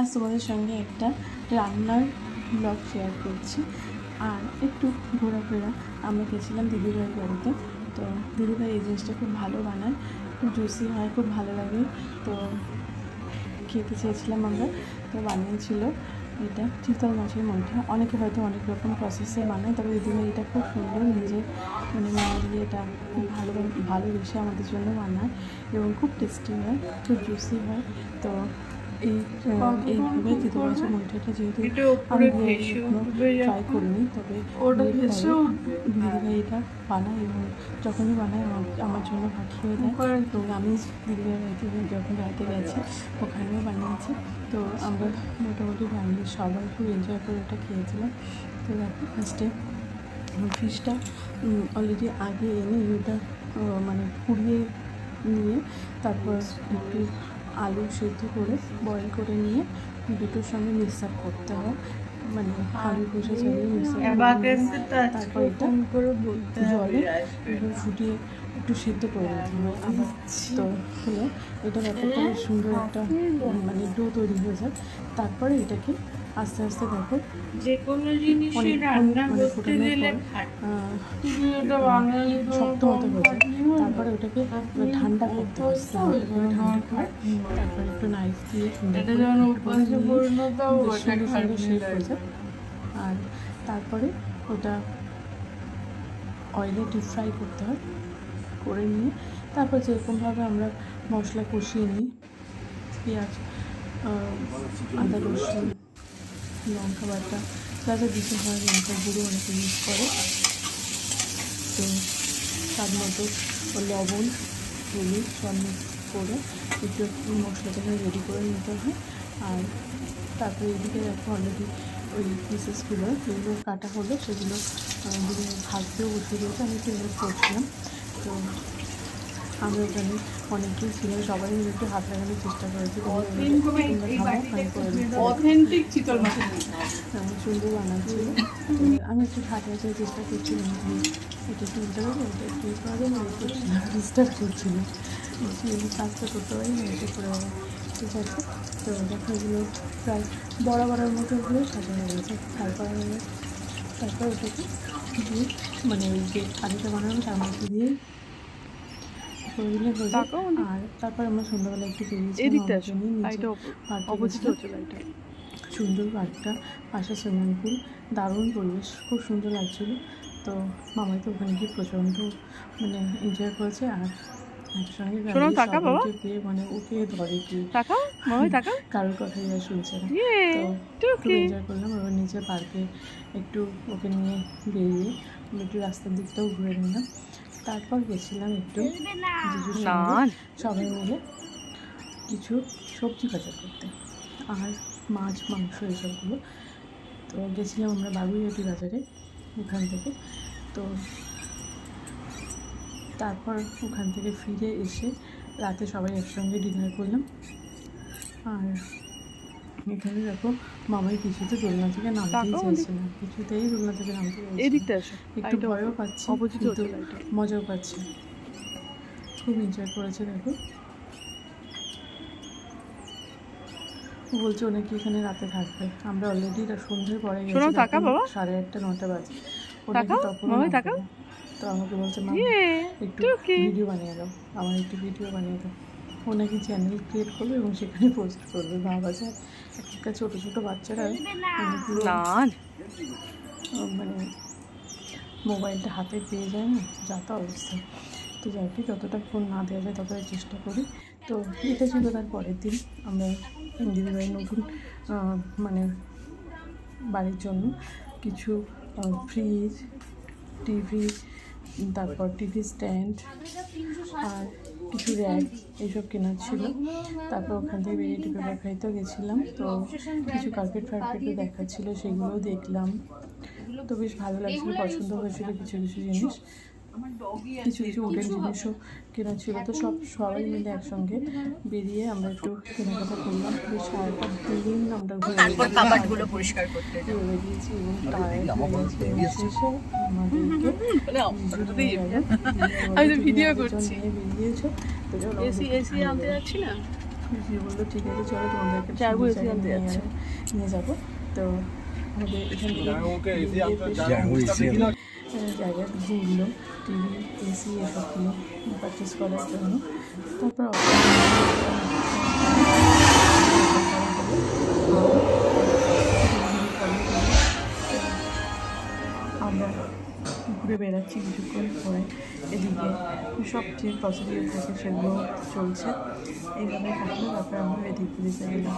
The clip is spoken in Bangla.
আজ তোমাদের সঙ্গে একটা রান্নার ব্লগ শেয়ার করছি। আর একটু ঘোরাফেরা, আমরা গেছিলাম দিদিভাইয়ের বাড়িতে। তো দিদিভাই এই জিনিসটা খুব ভালো বানায়, খুব জুসি হয়, খুব ভালো লাগে। তো খেতে চেয়েছিলাম আমরা, তো বানিয়েছিল এটা চিতল মাছের মধ্যে অনেকে হয়তো অনেক রকম প্রসেসে বানায়, তবে দিদিভাই এটা খুব সুন্দর নিজে মানে মনে দিয়ে এটা খুব ভালো ভালোবেসে আমাদের জন্য বানায় এবং খুব টেস্টি হয়, খুব জুসি হয়। তো এই এইভাবে যেহেতু এটা ট্রাই করিনি তবে ওটা। দিদিভাই এটা বানায় এবং যখনই বানায় আমার- জন্য পাঠিয়ে দেয় তো আমি দিদিভাই বাড়িতে যখন বেড়াতে গেছি ওখানেও বানিয়েছি। তো আমরা মোটামুটি বানিয়ে সবাই খুব এনজয় করে ওটা খেয়েছিলাম। তো দেখো ফার্স্টে ফিশটা অলরেডি আগে এনে ওটা মানে পুড়িয়ে নিয়ে তারপর একটু আলু সেদ্ধ করে বয়েল করে নিয়ে দুটোর সঙ্গে মিক্স আপ করতে হয়। মানে আলু কষে চালিয়ে মিক্স আপ তারপর এটা করে বলতে জলে ফুটিয়ে একটু সেদ্ধ করে হয়। আবার তো হলো এটা ব্যাপারটা সুন্দর একটা মানে ডো তৈরি হয়ে যায়। তারপরে এটাকে আস্তে আস্তে দেখো যে কোনো জিনিসই রান্না করতে তো শক্ত মতো হয়ে। তারপরে ওটাকে ঠান্ডা করতে হয় ঠান্ডা করে তারপরে একটু নাইফ দিয়ে সুন্দর সুন্দর শেপ হয়ে যায়। আর তারপরে ওটা অয়েলে ডিপ ফ্রাই করতে হয় করে নিয়ে। তারপর যেরকমভাবে আমরা মশলা কষিয়ে নিই পেঁয়াজ আদা রসুন। লঙ্কা বাটা যা দিতে হয় লঙ্কা গুঁড়ো, অনেকে ইউজ করে। তো স্বাদ মতো লবণ, হলুদ সব করে একটু একটু মশলাটাকে রেডি করে নিতে হয়। আর তারপরে এদিকে দেখো অলরেডি ওই পিসেসগুলো যেগুলো কাটা হলো, সেগুলো ভাজতেও বসিয়ে দিয়েছে আমি একটু করছিলাম। তো আমরা ওখানে অনেকেই ছিল সবাই মিলে একটু হাত লাগানোর চেষ্টা করেছি। আমি অথেন্টিক চিতল মাছের তেমন সুন্দর বানাচ্ছিল আমি একটু হাত আসার চেষ্টা করছিলাম এটা একটু উল্টে দেবো এটা একটু যাবে আমি করছিলাম ডিস্টার্ব এই কাজটা করতে পারি না এটা করে ঠিক আছে? তো দেখো এগুলো প্রায় বড় বড়ার মতো হয়ে সাজানো হয়েছে। তারপর তারপর ওটাকে দিয়ে মানে ওই যে আলুটা বানানো তার মধ্যে দিয়ে করে দিলে হয়ে যায়। আর তারপর আমরা সন্ধ্যাবেলা একটু বেরিয়েছিলাম সুন্দর পার্কটা পাশে সুইমিং পুল দারুণ পরিবেশ। খুব সুন্দর লাগছিল। তো মামাই তো ওখানে গিয়ে প্রচণ্ড মানে এনজয় করেছে। আর একসঙ্গে পেয়ে মানে ওকে ধরে কি কারোর কথাই আর শুনছে না। ইয়ে তো খুব এনজয় করলাম। এবার নিচে পার্কে একটু ওকে নিয়ে বেরিয়ে একটু রাস্তার দিকটাও ঘুরে নিলাম। তারপর গেছিলাম একটু সবাই মিলে কিছু সবজি বাজার করতে আর মাছ মাংস এসবগুলো। তো গেছিলাম আমরা বাগুইহাটি বাজারে ওখান থেকে। তো তারপর ওখান থেকে ফিরে এসে রাতে সবাই একসঙ্গে ডিনার করলাম। আর এখানে দেখো মামাই কিছুতে দোলনা থেকে নামতেই চাইছে না কিছুতেই দোলনা থেকে নামতে এদিকটা একটু ভয়ও পাচ্ছে কিন্তু মজাও পাচ্ছে। খুব এনজয় করেছে দেখো। বলছে ও নাকি এখানে রাতে থাকবে? আমরা অলরেডি সন্ধ্যের পরে গেছি। সাড়ে আটটা নটা বাজে। ও নাকি তাকাও, তখনও মামাই নামবে। তাকাও। না। তো আমাকে বলছে মা ইয়ে একটু ভিডিও বানিয়ে দাও। আমার একটু ভিডিও বানিয়ে দাও। ও নাকি চ্যানেল ক্রিয়েট করবে এবং সেখানে পোস্ট করবে। ভাবা যায় এক একটা ছোটো ছোটো বাচ্চারা মানে মানে মোবাইলটা হাতে পেয়ে যায় না যা তা অবস্থা। তো যাই হোক যতটা ফোন না দেওয়া যায় ততটা চেষ্টা করি। তো এটা ছিল তার পরের দিন। আমরা দিদিভাইয়ের নতুন মানে বাড়ির জন্য কিছু ফ্রিজ টিভি তারপর টিভি স্ট্যান্ড আর কিছু র্যাক এইসব কেনার ছিল। তারপর ওখান থেকে বেরিয়ে টিপে দেখাইতেও গেছিলাম। তো কিছু কার্পেট ফার্পেটও দেখাচ্ছিলো, সেগুলোও দেখলাম। তো বেশ ভালো লাগছিল, পছন্দ হয়েছিল কিছু কিছু জিনিস। কিছু কিছু উডেন জিনিসও কেনা ছিল। তো সব সবাই মিলে একসঙ্গে বেরিয়ে আমরা একটু কেনাকাটা করলাম। সারাটা দিন আমরা ঘুরে পরিষ্কার করতে ঘুরে বেরিয়েছি এবং। আমি তো ভিডিও করছি। বেরিয়েছো। তো এসি এসি আনতে যাচ্ছি না? বলল ঠিক আছে চলো তোমাদেরকে নিয়ে যাব। তো আমাদের জায়গায় ঘুরলো টিভি এসি এসব কিনে পারচেস করার জন্য তারপর আমরা ঘুরে বেড়াচ্ছি কিছুক্ষণ পরে এদিকে সব যে প্রসিডিওর থাকে সেগুলো চলছে। এইভাবে থাকলে তারপরে আমরা এদিক ঘুরে গেলাম